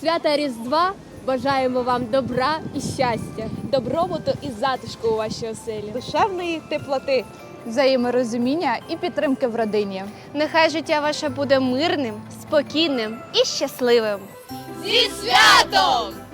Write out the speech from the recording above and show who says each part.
Speaker 1: Свята Різдва бажаємо вам добра і щастя.
Speaker 2: добробуту і затишку у вашій оселі.
Speaker 3: душевної теплоти.
Speaker 4: взаєморозуміння і підтримки в родині.
Speaker 5: Нехай життя ваше буде мирним, спокійним і щасливим.
Speaker 2: Зі святом!